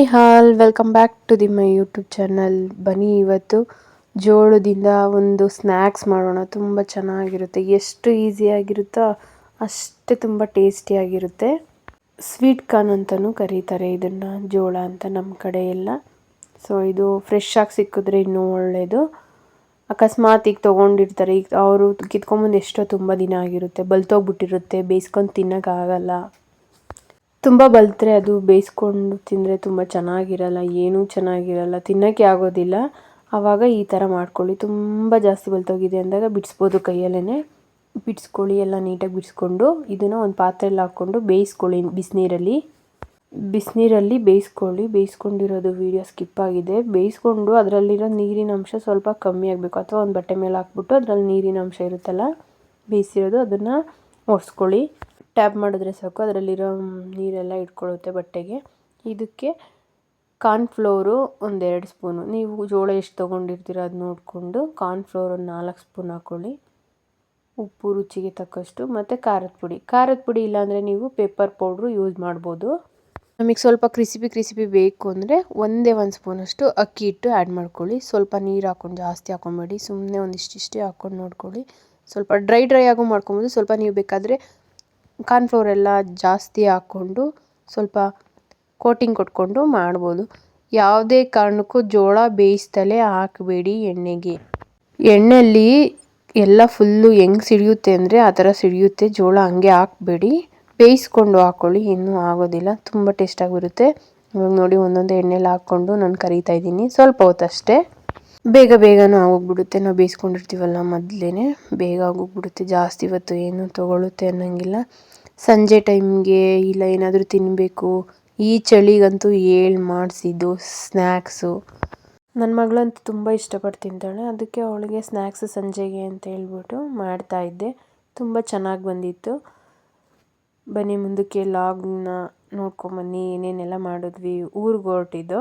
Hi all welcome back to the my YouTube channel ಬನ್ನಿ ಇವತ್ತು ಜೋಳದಿಂದ ಒಂದು ಸ್ನ್ಯಾಕ್ಸ್ ಮಾಡೋಣ. ತುಂಬ ಚೆನ್ನಾಗಿರುತ್ತೆ. ಎಷ್ಟು ಈಸಿಯಾಗಿರುತ್ತೋ ಅಷ್ಟೇ ತುಂಬ ಟೇಸ್ಟಿಯಾಗಿರುತ್ತೆ ಸ್ವೀಟ್ ಕಾರ್ನ್ ಅಂತಲೂ ಕರೀತಾರೆ ಇದನ್ನು, ಜೋಳ ಅಂತ ನಮ್ಮ ಕಡೆ ಎಲ್ಲ. ಸೊ ಇದು ಫ್ರೆಶ್ ಆಗಿ ಸಿಕ್ಕಿದ್ರೆ ಇನ್ನೂ ಒಳ್ಳೆಯದು ಅಕಸ್ಮಾತ್ ಈಗ ತೊಗೊಂಡಿರ್ತಾರೆ. ಈಗ ಅವರು ಕಿತ್ಕೊಂಬಂದು ಎಷ್ಟೋ ತುಂಬ ದಿನ ಆಗಿರುತ್ತೆ. ಬಲ್ತೋಗ್ಬಿಟ್ಟಿರುತ್ತೆ. ಬೇಯಿಸ್ಕೊಂಡು ತಿನ್ನೋಕ್ಕಾಗಲ್ಲ. ತುಂಬ ಬಲ್ತ್ರೆ ಅದು ಬೇಯಿಸ್ಕೊಂಡು ತಿಂದರೆ ತುಂಬ ಚೆನ್ನಾಗಿರಲ್ಲ, ಏನೂ ಚೆನ್ನಾಗಿರಲ್ಲ, ತಿನ್ನೋಕ್ಕೆ ಆಗೋದಿಲ್ಲ. ಆವಾಗ ಈ ಥರ ಮಾಡ್ಕೊಳ್ಳಿ. ತುಂಬ ಜಾಸ್ತಿ ಬಲ್ತೋಗಿದೆ ಅಂದಾಗ ಬಿಡಿಸ್ಬೋದು ಕೈಯಲ್ಲೇ ಬಿಡಿಸ್ಕೊಳ್ಳಿ, ಎಲ್ಲ ನೀಟಾಗಿ ಬಿಡಿಸ್ಕೊಂಡು ಇದನ್ನು ಒಂದು ಪಾತ್ರೆಯಲ್ಲಿ ಹಾಕ್ಕೊಂಡು ಬೇಯಿಸ್ಕೊಳ್ಳಿ ಬಿಸಿನೀರಲ್ಲಿ. ಬಿಸಿನೀರಲ್ಲಿ ಬೇಯಿಸ್ಕೊಳ್ಳಿ. ಬೇಯಿಸ್ಕೊಂಡಿರೋದು ವೀಡಿಯೋ ಸ್ಕಿಪ್ ಆಗಿದೆ. ಬೇಯಿಸ್ಕೊಂಡು ಅದರಲ್ಲಿರೋ ನೀರಿನ ಅಂಶ ಸ್ವಲ್ಪ ಕಮ್ಮಿ ಆಗಬೇಕು. ಅಥವಾ ಒಂದು ಬಟ್ಟೆ ಮೇಲೆ ಹಾಕ್ಬಿಟ್ಟು ಅದರಲ್ಲಿ ನೀರಿನ ಅಂಶ ಇರುತ್ತಲ್ಲ, ಬೇಯಿಸಿರೋದು ಅದನ್ನು ಒರೆಸ್ಕೊಳ್ಳಿ. ಟ್ಯಾಪ್ ಮಾಡಿದ್ರೆ ಸಾಕು, ಅದರಲ್ಲಿರೋ ನೀರೆಲ್ಲ ಇಟ್ಕೊಳ್ಳುತ್ತೆ ಬಟ್ಟೆಗೆ. ಇದಕ್ಕೆ ಕಾರ್ನ್ಫ್ಲೋರು ಒಂದೆರಡು ಸ್ಪೂನು. ನೀವು ಜೋಳ ಎಷ್ಟು ತೊಗೊಂಡಿರ್ತೀರ ಅದು ನೋಡಿಕೊಂಡು ಕಾರ್ನ್ಫ್ಲೋರ್ ಒಂದು ನಾಲ್ಕು ಸ್ಪೂನ್ ಹಾಕ್ಕೊಳ್ಳಿ ಉಪ್ಪು, ರುಚಿಗೆ ತಕ್ಕಷ್ಟು. ಮತ್ತು ಖಾರದ ಪುಡಿ. ಖಾರದ ಪುಡಿ ಇಲ್ಲಾಂದರೆ ನೀವು ಪೇಪರ್ ಪೌಡ್ರು ಯೂಸ್ ಮಾಡ್ಬೋದು. ನಮಗೆ ಸ್ವಲ್ಪ ಕ್ರಿಸಿಪಿ ಕ್ರಿಸಿಪಿ ಬೇಕು ಅಂದರೆ ಒಂದೇ ಒಂದು ಸ್ಪೂನಷ್ಟು ಅಕ್ಕಿ ಇಟ್ಟು ಆ್ಯಡ್ ಮಾಡ್ಕೊಳ್ಳಿ. ಸ್ವಲ್ಪ ನೀರು ಹಾಕ್ಕೊಂಡು ಜಾಸ್ತಿ ಹಾಕ್ಕೊಬೇಡಿ ಸುಮ್ಮನೆ ಒಂದಿಷ್ಟಿಷ್ಟೇ ಹಾಕ್ಕೊಂಡು ನೋಡ್ಕೊಳ್ಳಿ. ಸ್ವಲ್ಪ ಡ್ರೈ ಡ್ರೈ ಆಗು ಮಾಡ್ಕೊಬೋದು. ಸ್ವಲ್ಪ ನೀವು ಬೇಕಾದರೆ ಕಾರ್ನ್ಫ್ಲೋರ್ ಎಲ್ಲ ಜಾಸ್ತಿ ಹಾಕ್ಕೊಂಡು ಸ್ವಲ್ಪ ಕೋಟಿಂಗ್ ಕೊಟ್ಕೊಂಡು ಮಾಡ್ಬೋದು. ಯಾವುದೇ ಕಾರಣಕ್ಕೂ ಜೋಳ ಬೇಯಿಸ್ತಲೇ ಹಾಕಬೇಡಿ ಎಣ್ಣೆಗೆ. ಎಣ್ಣೆಯಲ್ಲಿ ಎಲ್ಲ ಫುಲ್ಲು ಹೆಂಗೆ ಸಿಡಿಯುತ್ತೆ ಅಂದರೆ ಆ ಥರ ಸಿಡಿಯುತ್ತೆ. ಜೋಳ ಹಂಗೆ ಹಾಕಬೇಡಿ. ಬೇಯಿಸ್ಕೊಂಡು ಹಾಕ್ಕೊಳ್ಳಿ ಇನ್ನೂ ಆಗೋದಿಲ್ಲ. ತುಂಬ ಟೇಸ್ಟಾಗಿರುತ್ತೆ ಇವಾಗ ನೋಡಿ ಒಂದೊಂದು ಎಣ್ಣೆಲಿ ಹಾಕ್ಕೊಂಡು ನಾನು ಕರಿತಾ ಇದ್ದೀನಿ. ಸ್ವಲ್ಪ ಹೊತ್ತಷ್ಟೇ. ಬೇಗ ಬೇಗನೂ ಆಗೋಗ್ಬಿಡುತ್ತೆ. ನಾವು ಬೇಯಿಸ್ಕೊಂಡಿರ್ತೀವಲ್ಲ ಮೊದಲೇ ಬೇಗ ಆಗೋಗ್ಬಿಡುತ್ತೆ. ಜಾಸ್ತಿ ಹೊತ್ತು ಏನು ತೊಗೊಳುತ್ತೆ ಅನ್ನೋಂಗಿಲ್ಲ. ಸಂಜೆ ಟೈಮ್ಗೆ ಇಲ್ಲ ಏನಾದರೂ ತಿನ್ನಬೇಕು ಈ ಚಳಿಗಂತೂ ಹೇಳಿ ಮಾಡಿಸಿದ್ದು ಸ್ನ್ಯಾಕ್ಸು ನನ್ನ ಮಗಳಂತೂ ತುಂಬ ಇಷ್ಟಪಟ್ಟು ತಿಂತಾಳೆ ಅದಕ್ಕೆ ಅವಳಿಗೆ ಸ್ನ್ಯಾಕ್ಸ್ ಸಂಜೆಗೆ ಅಂತ ಹೇಳ್ಬಿಟ್ಟು ಮಾಡ್ತಾಯಿದ್ದೆ ತುಂಬ ಚೆನ್ನಾಗಿ ಬಂದಿತ್ತು. ಬನ್ನಿ ಮುಂದಕ್ಕೆ ಲಾಗ್ನ ನೋಡ್ಕೊಂಬನ್ನಿ ಏನೇನೆಲ್ಲ ಮಾಡಿದ್ವಿ ಊರಿಗೆ ಹೊರಟಿದ್ದು.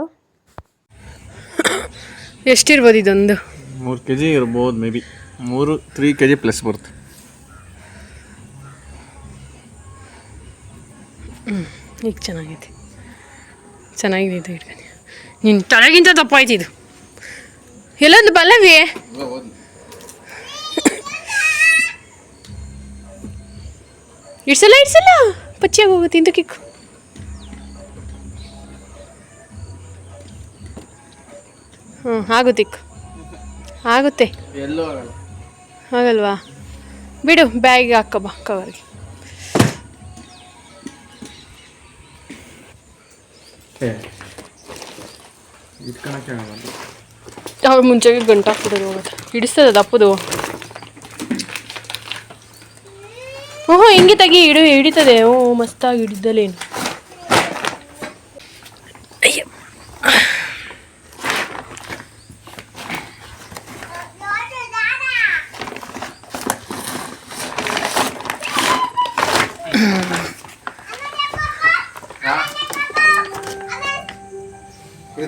ಎಷ್ಟಿರ್ಬೋದು ಇದೊಂದು? ಮೂರು ಕೆ ಜಿ ಇರ್ಬೋದು ಮೇ ಬಿ ಮೂರು ತ್ರೀ ಕೆ ಜಿ ಪ್ಲಸ್ ಬರುತ್ತೆ. ಈಗ ಚೆನ್ನಾಗೈತಿ. ಚೆನ್ನಾಗಿದೆ ಇದು ಇಟ್ಕೊಂಡು ನಿನ್ನ ತಲೆಗಿಂತ ಇದು. ಎಲ್ಲೊಂದು ಬಲ್ಲವಿ ಇಡ್ಸಲ್ಲ ಇಡ್ಸಲ್ಲ? ಪಚ್ಚಿಯಾಗಿ ಹೋಗುತ್ತೆ ಇಂದು ಕಿಕ್ಕು. ಹ್ಞೂ ಆಗುತ್ತೆ. ಇಕ್ಕು ಆಗುತ್ತೆ ಆಗಲ್ವಾ? ಬಿಡು ಬ್ಯಾಗಿಗೆ ಹಾಕೋ ಬಾ ಕವರ್ಗೆ ಇಟ್ಕೊಳಕ್ಕೆ ಆಗಲ್ಲ ಅವ್ರು ಮುಂಚೆಗೆ ಗಂಟು ಹಾಕ್ಬಿಡೋದು ಹೋಗುತ್ತೆ ಹಿಡಿಸ್ತದ ದಪ್ಪದು ಓಹೋ ಹಿಂಗೆ ತೆಗಿ ಹಿಡಿ ಹಿಡಿತದೆ ಓ ಮಸ್ತಾಗಿ ಹಿಡಿದಲೇನು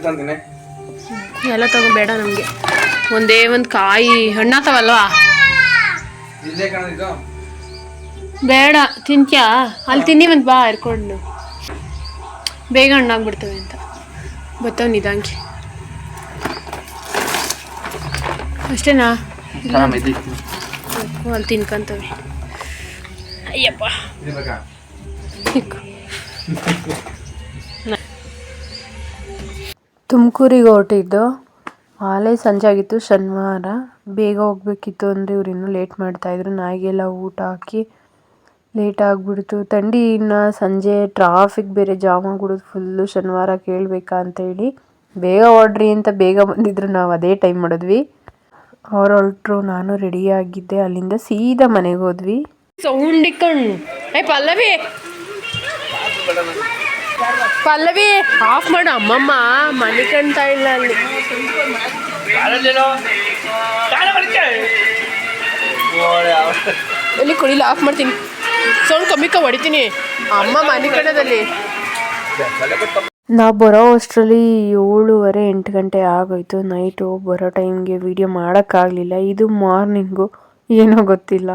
ಇರ್ತಂತೀನಿ ಎಲ್ಲ ತಗೋಬೇಡ ನಮಗೆ. ಒಂದೇ ಒಂದು ಕಾಯಿ ಹಣ್ಣಾತವಲ್ವಾ ಇಲ್ಲೇ ಕಾಣಿದ್ದು ಬೇಡ ತಿಂತ್ಯಾ? ಅಲ್ಲಿ ತಿನ್ನಿ ಒಂದು ಬಾ ಹರ್ಕೊಂಡು. ಬೇಗ ಹಣ್ಣಾಗ್ಬಿಡ್ತವೆ ಅಂತ. ಬತ್ತವ್ ನಿಧಾಂಕಿ ಅಷ್ಟೇನಾ? ಅಲ್ಲಿ ತಿನ್ಕೊಂತವೆ. ಅಯ್ಯಪ್ಪ. ತುಮಕೂರಿಗೆ ಹೊರಟಿದ್ದು. ಆಲೇ ಸಂಜೆ ಆಗಿತ್ತು, ಶನಿವಾರ. ಬೇಗ ಹೋಗ್ಬೇಕಿತ್ತು ಅಂದರೆ ಇವ್ರು ಇನ್ನೂ ಲೇಟ್ ಮಾಡ್ತಾಯಿದ್ರು ನಾಯಿಗೆಲ್ಲ ಊಟ ಹಾಕಿ ಲೇಟ್ ಆಗಿಬಿಡ್ತು. ಥಂಡಿ ಇನ್ನು ಸಂಜೆ ಟ್ರಾಫಿಕ್ ಬೇರೆ ಜಾಮ್ ಆಗ್ಬಿಡೋದು ಫುಲ್ಲು ಶನಿವಾರ ಕೇಳಬೇಕಾ ಅಂತೇಳಿ ಬೇಗ ಹೊಡ್ರಿ ಅಂತ ಬೇಗ ಬಂದಿದ್ರು. ನಾವು ಅದೇ ಟೈಮ್ ಮಾಡಿದ್ವಿ ಅವ್ರು ಹೊರಟ್ರು, ನಾನು ರೆಡಿಯಾಗಿದ್ದೆ ಅಲ್ಲಿಂದ ಸೀದಾ ಮನೆಗೆ ಹೋದ್ವಿ. ಸೌಂಡ್ ಇಕ್ಕಣ್ಣು ಏ ಪಲ್ಲವಿ. ಪಲ್ಲವಿ ಆಫ್ ಮಾಡು. ಅಮ್ಮಮ್ಮ ಮನೆ ಕಾಣ್ತಾ ಇಲ್ಲ ಅಲ್ಲಿ. ಎಲ್ಲಿ ಕುಡಿಲ್ಲ ಆಫ್ ಮಾಡ್ತೀನಿ. ಸೌಂಡ್ ಕಮ್ಮಿ ಕ ಹೊಡಿತೀನಿ. ಅಮ್ಮ ಮನೆ ಕಣದಲ್ಲಿ. ನಾವು ಬರೋ ಅಷ್ಟರಲ್ಲಿ ಏಳುವರೆ ಎಂಟು ಗಂಟೆ ಆಗೋಯ್ತು. ನೈಟು ಬರೋ ಟೈಮ್ಗೆ ವಿಡಿಯೋ ಮಾಡೋಕ್ಕಾಗಲಿಲ್ಲ. ಇದು ಮಾರ್ನಿಂಗು. ಏನೋ ಗೊತ್ತಿಲ್ಲ.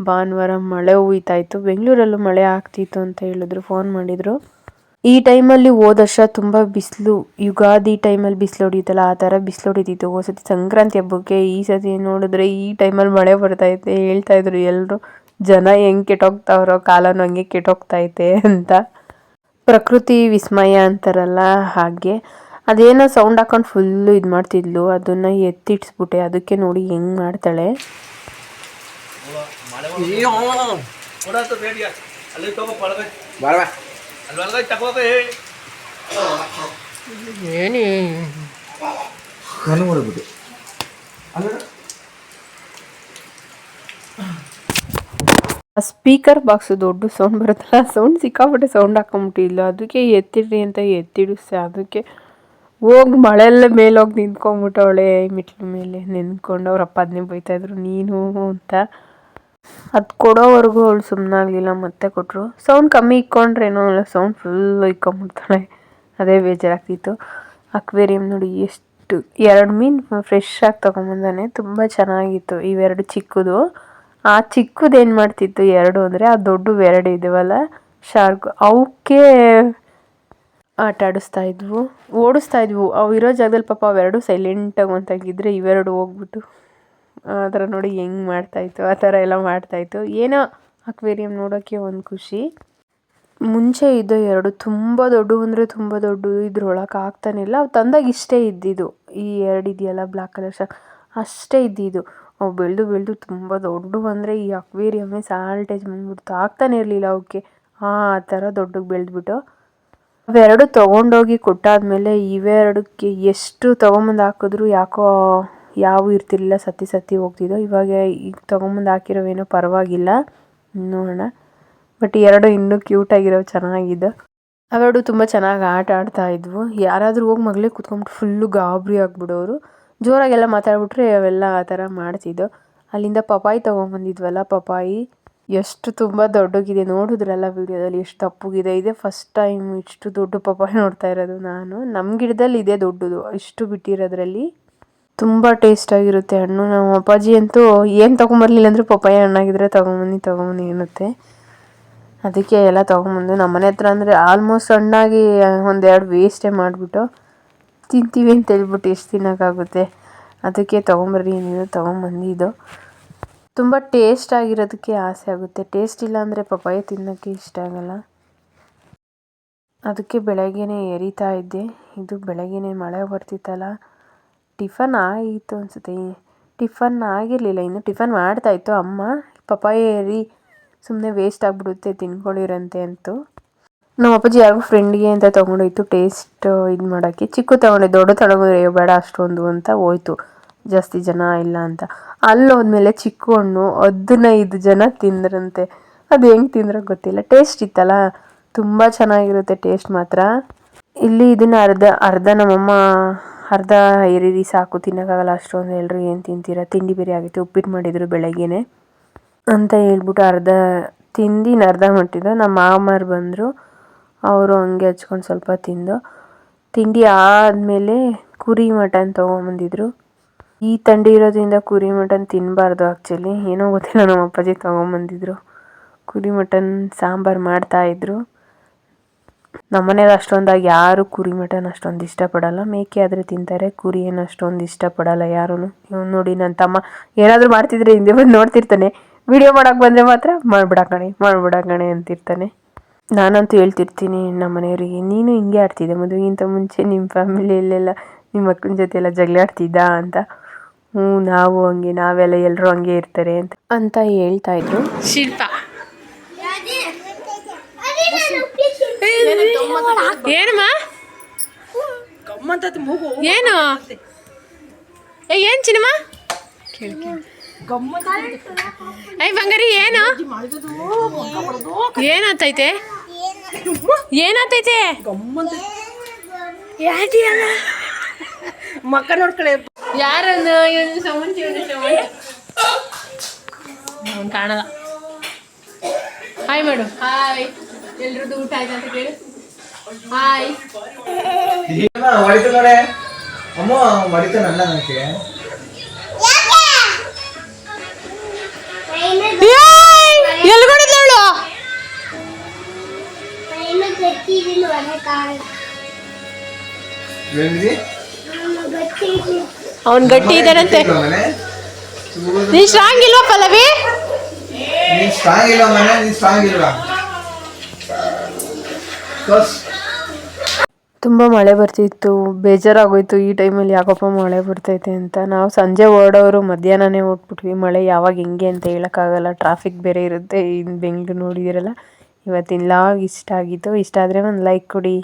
ಭಾನುವಾರ ಮಳೆ ಹುಯ್ತಾಯಿತ್ತು ಬೆಂಗಳೂರಲ್ಲೂ ಮಳೆ ಆಗ್ತಿತ್ತು ಅಂತ ಹೇಳಿದ್ರು. ಫೋನ್ ಮಾಡಿದರು. ಈ ಟೈಮಲ್ಲಿ ಹೋದ ವರ್ಷ ತುಂಬ ಬಿಸಿಲು ಯುಗಾದಿ ಟೈಮಲ್ಲಿ ಬಿಸಿಲು ಹೊಡಿಯುತ್ತಲ್ಲ ಆ ಥರ ಬಿಸಿಲು ಹೊಡಿತಿತ್ತು. ಹೋದ ಸತಿ ಸಂಕ್ರಾಂತಿ ಹಬ್ಬಕ್ಕೆ ಈ ಸತಿ ನೋಡಿದ್ರೆ ಈ ಟೈಮಲ್ಲಿ ಮಳೆ ಬರ್ತೈತೆ ಹೇಳ್ತಾ ಇದ್ರು ಎಲ್ಲರೂ ಜನ ಹೆಂಗೆ ಕೆಟ್ಟೋಗ್ತಾವ್ರೋ ಕಾಲನು ಹಂಗೆ ಕೆಟ್ಟೋಗ್ತೈತೆ ಅಂತ. ಪ್ರಕೃತಿ ವಿಸ್ಮಯ ಅಂತಾರಲ್ಲ ಹಾಗೆ. ಅದೇನೋ ಸೌಂಡ್ ಹಾಕೊಂಡು ಫುಲ್ಲು ಇದು ಮಾಡ್ತಿದ್ಲು. ಅದನ್ನು ಎತ್ತಿಡ್ಸ್ಬಿಟ್ಟೆ ಅದಕ್ಕೆ ನೋಡಿ ಹೆಂಗೆ ಮಾಡ್ತಾಳೆ. ನಾನು ಮಾಡ್ಬಿಟ್ಟು ಸ್ಪೀಕರ್ ಬಾಕ್ಸ್ ದೊಡ್ಡ ಸೌಂಡ್ ಬರುತ್ತಲ್ಲ ಸೌಂಡ್ ಸಿಕ್ಕಾಪಟ್ಟೆ ಸೌಂಡ್ ಹಾಕೊಂಬಿಟ್ಟಿಲ್ಲ ಅದಕ್ಕೆ ಎತ್ತಿಡ್ರಿ ಅಂತ ಎತ್ತಿಡಿಸ್ತೆ ಅದಕ್ಕೆ ಹೋಗಿ ಮಳೆಲ್ಲ ಮೇಲೆ ಹೋಗಿ ನಿಂತ್ಕೊಂಡ್ಬಿಟ್ಟವಳೆ ಮೆಟ್ಲ ಮೇಲೆ. ನಿಂತ್ಕೊಂಡು ಅವ್ರ ಅಪ್ಪ ಅದನ್ನೇ ಬೈತಾಯಿದ್ರು ನೀನು ಅಂತ. ಅದು ಕೊಡೋವರೆಗೂ ಅವಳು ಸುಮ್ಮನಾಗಲಿಲ್ಲ ಮತ್ತೆ ಕೊಟ್ಟರು ಸೌಂಡ್ ಕಮ್ಮಿ ಇಕ್ಕೊಂಡ್ರೇನೋ ಅಲ್ಲ ಸೌಂಡ್ ಫುಲ್ ಇಕ್ಕೊಂಬಿಡ್ತಾಳೆ. ಅದೇ ಬೇಜಾರಾಗ್ತಿತ್ತು. ಅಕ್ವೇರಿಯಂ ನೋಡಿ ಎಷ್ಟು, ಎರಡು ಮೀನು ಫ್ರೆಶ್ ಆಗಿ ತೊಗೊಂಬಂದಾನೆ. ತುಂಬ ಚೆನ್ನಾಗಿತ್ತು ಇವೆರಡು ಚಿಕ್ಕದು. ಆ ಚಿಕ್ಕದು ಏನು ಮಾಡ್ತಿತ್ತು ಎರಡು ಅಂದರೆ, ಆ ದೊಡ್ಡ ಎರಡು ಇದಾವಲ್ಲ, ಶಾರ್ಕ್, ಅವಕ್ಕೆ ಆಟ ಆಡಿಸ್ತಾ ಇದ್ವು, ಓಡಿಸ್ತಾ ಇದ್ವು. ಅವು ಇರೋ ಜಾಗದಲ್ಲಿ ಪಾಪ ಅವೆರಡು ಸೈಲೆಂಟಾಗಿ ಅಂತಾಗಿದ್ದರೆ ಇವೆರಡು ಹೋಗ್ಬಿಟ್ಟು. ಆ ಥರ ನೋಡಿ ಹೆಂಗೆ ಮಾಡ್ತಾಯಿತ್ತು, ಆ ಥರ ಎಲ್ಲ ಮಾಡ್ತಾಯಿತ್ತು. ಏನೋ ಅಕ್ವೇರಿಯಂ ನೋಡೋಕ್ಕೆ ಒಂದು ಖುಷಿ. ಮುಂಚೆ ಇದ್ದ ಎರಡು, ತುಂಬ ದೊಡ್ಡ ಅಂದರೆ ತುಂಬ ದೊಡ್ಡವು ಇದ್ರೊಳಗೆ ಆಗ್ತಾನಿಲ್ಲ ಅವು ತಂದಾಗ ಇಷ್ಟೇ ಇದ್ದಿದ್ದು. ಈ ಎರಡು ಇದೆಯಲ್ಲ ಬ್ಲ್ಯಾಕ್ ಕಲರ್ ಶಾರ್ಕ್ ಅಷ್ಟೇ ಇದ್ದಿದ್ದು. ಅವು ಬೆಳೆದು ಬೆಳೆದು ತುಂಬ ದೊಡ್ಡ ಅಂದರೆ ಈ ಅಕ್ವೇರಿಯಮ್ಮೇ ಸಾಲ್ಟೇಜ್ ಬಂದ್ಬಿಡ್ತು. ಆಗ್ತಾನೆ ಇರಲಿಲ್ಲ ಅವಕ್ಕೆ. ಆ ಥರ ದೊಡ್ಡಗೆ ಬೆಳೆದ್ಬಿಟ್ಟು. ಅವೆರಡು ತೊಗೊಂಡೋಗಿ ಕೊಟ್ಟಾದ್ಮೇಲೆ ಇವೆರಡಕ್ಕೆ ಎಷ್ಟು ತೊಗೊಂಬಂದು ಹಾಕಿದ್ರು ಯಾಕೋ ಯಾವು ಇರ್ತಿರ್ಲಿಲ್ಲ ಸತ್ತಿ ಸತ್ತಿ ಹೋಗ್ತಿದ್ದೋ. ಇವಾಗ ಈಗ ತೊಗೊಂಬಂದು ಹಾಕಿರೋವೇನೋ ಪರವಾಗಿಲ್ಲ. ನೋಡೋಣ. ಬಟ್ ಎರಡು ಇನ್ನೂ ಕ್ಯೂಟಾಗಿರೋವು ಚೆನ್ನಾಗಿದ್ದು ಅವೆರಡು ತುಂಬ ಚೆನ್ನಾಗಿ ಆಟ ಆಡ್ತಾ ಇದ್ವು. ಯಾರಾದರೂ ಹೋಗಿ ಮಗಳೇ ಕುತ್ಕೊಂಡ್ಬಿಟ್ಟು ಫುಲ್ಲು ಗಾಬರಿ ಆಗಿಬಿಡೋರು. ಜೋರಾಗೆಲ್ಲ ಮಾತಾಡ್ಬಿಟ್ರೆ ಅವೆಲ್ಲ ಆ ಥರ ಮಾಡ್ತಿದ್ದೋ. ಅಲ್ಲಿಂದ ಪಪಾಯಿ ತೊಗೊಂಬಂದಿದ್ವಲ್ಲ ಪಪಾಯಿ ಎಷ್ಟು ತುಂಬ ದೊಡ್ಡಗಿದೆ. ನೋಡಿದ್ರಲ್ಲ ವಿಡಿಯೋದಲ್ಲಿ ಎಷ್ಟು ತಪ್ಪಗಿದೆ. ಇದೆ ಫಸ್ಟ್ ಟೈಮ್ ಇಷ್ಟು ದೊಡ್ಡ ಪಪಾಯಿ ನೋಡ್ತಾ ಇರೋದು ನಾನು. ನಮ್ಮ ಗಿಡದಲ್ಲಿ ಇದೆ ದೊಡ್ಡದು. ಇಷ್ಟು ಬಿಟ್ಟಿರೋದ್ರಲ್ಲಿ ತುಂಬ ಟೇಸ್ಟಾಗಿರುತ್ತೆ ಹಣ್ಣು. ನಮ್ಮ ಅಪ್ಪಾಜಿ ಅಂತೂ ಏನು ತೊಗೊಂಬರ್ಲಿಲ್ಲ ಅಂದರೆ ಪಪಾಯ ಹಣ್ಣಾಗಿದ್ರೆ ತೊಗೊಂಬನ್ನಿ ತೊಗೊಂಬನ್ನಿ ಅನ್ನುತ್ತೆ. ಅದಕ್ಕೆ ಎಲ್ಲ ತೊಗೊಂಬಂದು ನಮ್ಮ ಮನೆ ಹತ್ರ ಅಂದರೆ ಆಲ್ಮೋಸ್ಟ್ ಹಣ್ಣಾಗಿ ಒಂದೆರಡು ವೇಸ್ಟೇ ಮಾಡಿಬಿಟ್ಟು ತಿಂತೀವಿ ಅಂತ ಹೇಳ್ಬಿಟ್ಟು ಎಷ್ಟು ತಿನ್ನೋಕ್ಕಾಗುತ್ತೆ ಅದಕ್ಕೆ ತೊಗೊಂಬರ್ರಿ ನೀವು ಇದು. ತುಂಬ ಟೇಸ್ಟ್ ಆಗಿರೋದಕ್ಕೆ ಆಸೆ ಆಗುತ್ತೆ. ಟೇಸ್ಟ್ ಇಲ್ಲ ಅಂದರೆ ಪಪಾಯ ತಿನ್ನೋಕ್ಕೆ ಇಷ್ಟ ಆಗಲ್ಲ. ಅದಕ್ಕೆ ಬೆಳಗ್ಗೆನೇ ಎರಿತಾ ಇದ್ದೆ. ಇದು ಬೆಳಗ್ಗೆನೇ ಮಳೆ ಬರ್ತಿತ್ತಲ್ಲ. ಟಿಫನ್ ಆಯಿತು ಅನಿಸುತ್ತೆ. ಟಿಫನ್ ಆಗಿರಲಿಲ್ಲ, ಇನ್ನು ಟಿಫನ್ ಮಾಡ್ತಾಯಿತ್ತು ಅಮ್ಮ. ಪಪ್ಪಾಯ ಏರಿ ಸುಮ್ಮನೆ ವೇಸ್ಟ್ ಆಗಿಬಿಡುತ್ತೆ ತಿನ್ಕೊಳ್ಳಿರಂತೆ ಅಂತು. ನಮ್ಮ ಅಪ್ಪಾಜಿ ಯಾರಿಗೂ ಫ್ರೆಂಡ್ಗೆ ಅಂತ ತೊಗೊಂಡೋಯ್ತು ಟೇಸ್ಟ್ ಇದು ಮಾಡೋಕ್ಕೆ. ಚಿಕ್ಕ ತೊಗೊಂಡೆ, ದೊಡ್ಡ ತೊಗೊಂಡ್ರೆ ಬೇಡ ಅಷ್ಟೊಂದು ಅಂತ ಹೋಯ್ತು. ಜಾಸ್ತಿ ಜನ ಇಲ್ಲ ಅಂತ. ಅಲ್ಲಿ ಹೋದ್ಮೇಲೆ ಚಿಕ್ಕ ಹಣ್ಣು ಹದಿನೈದು ಜನ ತಿಂದ್ರಂತೆ. ಅದು ಹೆಂಗೆ ತಿಂದ್ರೆ ಗೊತ್ತಿಲ್ಲ. ಟೇಸ್ಟ್ ಇತ್ತಲ್ಲ. ತುಂಬ ಚೆನ್ನಾಗಿರುತ್ತೆ ಟೇಸ್ಟ್ ಮಾತ್ರ. ಇಲ್ಲಿ ಇದನ್ನು ಅರ್ಧ ಅರ್ಧ ನಮ್ಮಮ್ಮ ಅರ್ಧ ಎರೀರಿ ಸಾಕು. ತಿನ್ನೋಕ್ಕಾಗಲ್ಲ, ಅಷ್ಟೊಂದು ಎಲ್ಲರೂ ಏನು ತಿಂತೀರಾ? ತಿಂಡಿ ಬೇರೆ ಆಗೈತೆ ಉಪ್ಪಿಟ್ಟು ಮಾಡಿದರು ಬೆಳಗ್ಗೆನೆ. ಅಂತ ಹೇಳ್ಬಿಟ್ಟು ಅರ್ಧ ತಿಂದು ಅರ್ಧ ಮಟ್ಟಿದ್ದು ನಮ್ಮ ಮಾಮರು ಬಂದರು. ಅವರು ಹಂಗೆ ಹಚ್ಕೊಂಡು ಸ್ವಲ್ಪ ತಿಂದು, ತಿಂಡಿ ಆದಮೇಲೆ ಕುರಿ ಮಟನ್ ತೊಗೊಂಬಂದಿದ್ರು. ಈ ತಂಡಿ ಇರೋದ್ರಿಂದ ಕುರಿ ಮಟನ್ ತಿನ್ನಬಾರ್ದು ಆ್ಯಕ್ಚುಲಿ ಏನೋ ಗೊತ್ತಿಲ್ಲ, ನಮ್ಮ ಅಪ್ಪಾಜಿ ತೊಗೊಂಬಂದಿದ್ರು. ಕುರಿ ಮಟನ್ ಸಾಂಬಾರು ಮಾಡ್ತಾಯಿದ್ರು ನಮ್ಮನೇಲಿ ಅಷ್ಟೊಂದಾಗಿ ಯಾರು ಕುರಿ ಮಟನ್ ಅಷ್ಟೊಂದು ಇಷ್ಟಪಡಲ್ಲ. ಮೇಕೆ ಆದರೆ ತಿಂತಾರೆ ಕುರಿ ಏನು ಅಷ್ಟೊಂದು ಇಷ್ಟಪಡಲ್ಲ ಯಾರೂ. ಇವ್ನು ನೋಡಿ ನನ್ನ ತಮ್ಮ ಏನಾದರೂ ಮಾಡ್ತಿದ್ರೆ ಹಿಂದೆ ಬಂದು ನೋಡ್ತಿರ್ತಾನೆ. ವಿಡಿಯೋ ಮಾಡೋಕೆ ಬಂದರೆ ಮಾತ್ರ ಮಾಡ್ಬಿಡಕಣೆ ಮಾಡ್ಬಿಡಕಣೆ ಮಾಡ್ಬಿಡ ಕಣೆ ಅಂತಿರ್ತಾನೆ. ನಾನಂತೂ ಹೇಳ್ತಿರ್ತೀನಿ ನಮ್ಮ ಮನೆಯವರಿಗೆ ನೀನು ಹಿಂಗೆ ಆಡ್ತಿದ್ದೆ ಮದುವೆಗಿಂತ ಮುಂಚೆ ನಿಮ್ಮ ಫ್ಯಾಮಿಲಿಯಲ್ಲೆಲ್ಲ ನಿಮ್ಮ ಮಕ್ಕಳ ಜೊತೆ ಎಲ್ಲ ಜಗಳ ಆಡ್ತಿದ್ದ ಅಂತ. ಹ್ಞೂ ನಾವು ಹಂಗೆ ನಾವೆಲ್ಲ ಎಲ್ಲರೂ ಹಂಗೆ ಇರ್ತಾರೆ ಅಂತ. ಅಂತ ಹೇಳ್ತಾ ಇದ್ರು. ಶಿಲ್ಪ. ಏನಮ್ಮ ಏನು? ಏ ಏನು ಚಿನ್ನಮ್ಮ ಐ ಬಂಗಾರಿ ಏನು? ಏನಾತೈತೆ? ಏನಾತೈತೆ? ಮಕ್ಕ ನೋಡ್ಕೊಳ್ಳಿ ಯಾರನ್ನು? ಕಾಣಲ್ಲ. ಹಾಯ್ ಮೇಡಮ್ ಹಾಯ್ ಎಲ್ರದ್ದು ಊಟ ಆಯ್ತು ಅಂತ ಕೇಳು. ಹಾಯ್ ಮಡಿತು ನೋಡೆ ಅಮ್ಮ ಮಡಿತು ನನ್ನ ನನಗೆ ಎಲ್ಗೊಂಡಿದ್ಲು ಅವಳು? ಅವನ್ ಗಟ್ಟಿ ಇದ್ದಾನಂತೆ. ನೀನ್ ಸ್ಟ್ರಾಂಗ್ ಇಲ್ವಾ ಪಲ್ಲವಿ? ನೀನ್ ಸ್ಟ್ರಾಂಗ್ ಇಲ್ವಾ ಮನೆ? ನೀನ್ ಸ್ಟ್ರಾಂಗ್ ಇಲ್ವಾ. ತುಂಬ ಮಳೆ ಬರ್ತಿತ್ತು, ಬೇಜಾರಾಗೋಯ್ತು ಈ ಟೈಮಲ್ಲಿ ಯಾಕಪ್ಪ ಮಳೆ ಬರ್ತೈತೆ ಅಂತ. ನಾವು ಸಂಜೆ ಹೊರಡೋರು ಮಧ್ಯಾಹ್ನನೇ ಹೊರಟ್ಬಿಟ್ವಿ. ಮಳೆ ಯಾವಾಗ ಹೆಂಗೆ ಅಂತ ಹೇಳೋಕ್ಕಾಗಲ್ಲ. ಟ್ರಾಫಿಕ್ ಬೇರೆ ಇರುತ್ತೆ. ಇನ್ನು ಬೆಂಗ್ಳೂರು ನೋಡಿದಿರಲ್ಲ. ಇವತ್ತಿನ ಲಾಗ್ ಇಷ್ಟ ಆಗಿತ್ತು. ಇಷ್ಟ ಆದರೆ ಒಂದು ಲೈಕ್ ಕೊಡಿ.